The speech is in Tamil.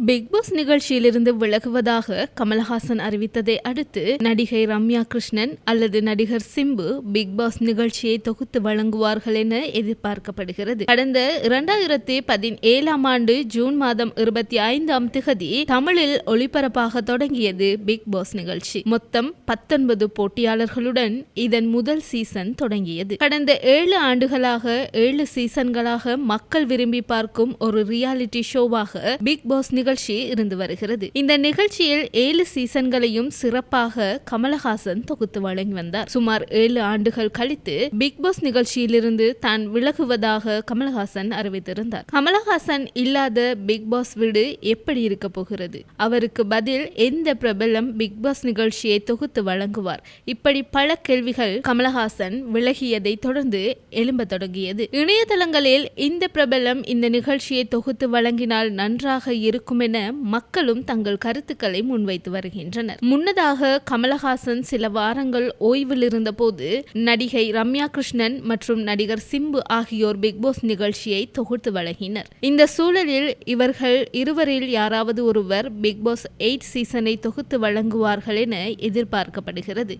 பிக்பாஸ் நிகழ்ச்சியிலிருந்து விலகுவதாக கமல்ஹாசன் அறிவித்ததை அடுத்து நடிகை ரம்யா கிருஷ்ணன் அல்லது நடிகர் சிம்பு பிக் பாஸ் நிகழ்ச்சியை தொகுத்து வழங்குவார்கள் என எதிர்பார்க்கப்படுகிறது. கடந்த இரண்டாயிரத்தி பதினேழாம் ஆண்டு ஜூன் மாதம் இருபத்தி ஐந்தாம் திகதி தமிழில் ஒளிபரப்பாக தொடங்கியது பிக்பாஸ் நிகழ்ச்சி. மொத்தம் பத்தொன்பது போட்டியாளர்களுடன் இதன் முதல் சீசன் தொடங்கியது. கடந்த ஏழு ஆண்டுகளாக ஏழு சீசன்களாக மக்கள் விரும்பி பார்க்கும் ஒரு ரியாலிட்டி ஷோவாக பிக்பாஸ் நிகழ்ச்சி இருந்து வருகிறது. இந்த நிகழ்ச்சியில் ஏழு சீசன்களையும் சிறப்பாக கமலஹாசன் தொகுத்து வழங்கி வந்தார். சுமார் ஏழு ஆண்டுகள் கழித்து பிக் பாஸ் நிகழ்ச்சியிலிருந்து தான் விலகுவதாக கமலஹாசன் அறிவித்திருந்தார். கமலஹாசன் இல்லாத பிக் பாஸ் வீடு எப்படி இருக்க போகிறது? அவருக்கு பதில் எந்த பிரபலம் பிக் பாஸ் நிகழ்ச்சியை தொகுத்து வழங்குவார்? இப்படி பல கேள்விகள் கமலஹாசன் விலகியதை தொடர்ந்து எழும்ப தொடங்கியது. இணையதளங்களில் இந்த பிரபலம் இந்த நிகழ்ச்சியை தொகுத்து வழங்கினால் நன்றாக இருக்கும் என மக்களும் தங்கள் கருத்துக்களை முன்வைத்து வருகின்றனர். முன்னதாக கமலஹாசன் சில வாரங்கள் ஓய்வில் இருந்தபோது நடிகை ரம்யா கிருஷ்ணன் மற்றும் நடிகர் சிம்பு ஆகியோர் பிக்பாஸ் நிகழ்ச்சியை தொகுத்து வழங்கினர். இந்த சூழலில் இவர்கள் இருவரில் யாராவது ஒருவர் பிக்பாஸ் எயிட் சீசனை தொகுத்து வழங்குவார்கள் என எதிர்பார்க்கப்படுகிறது.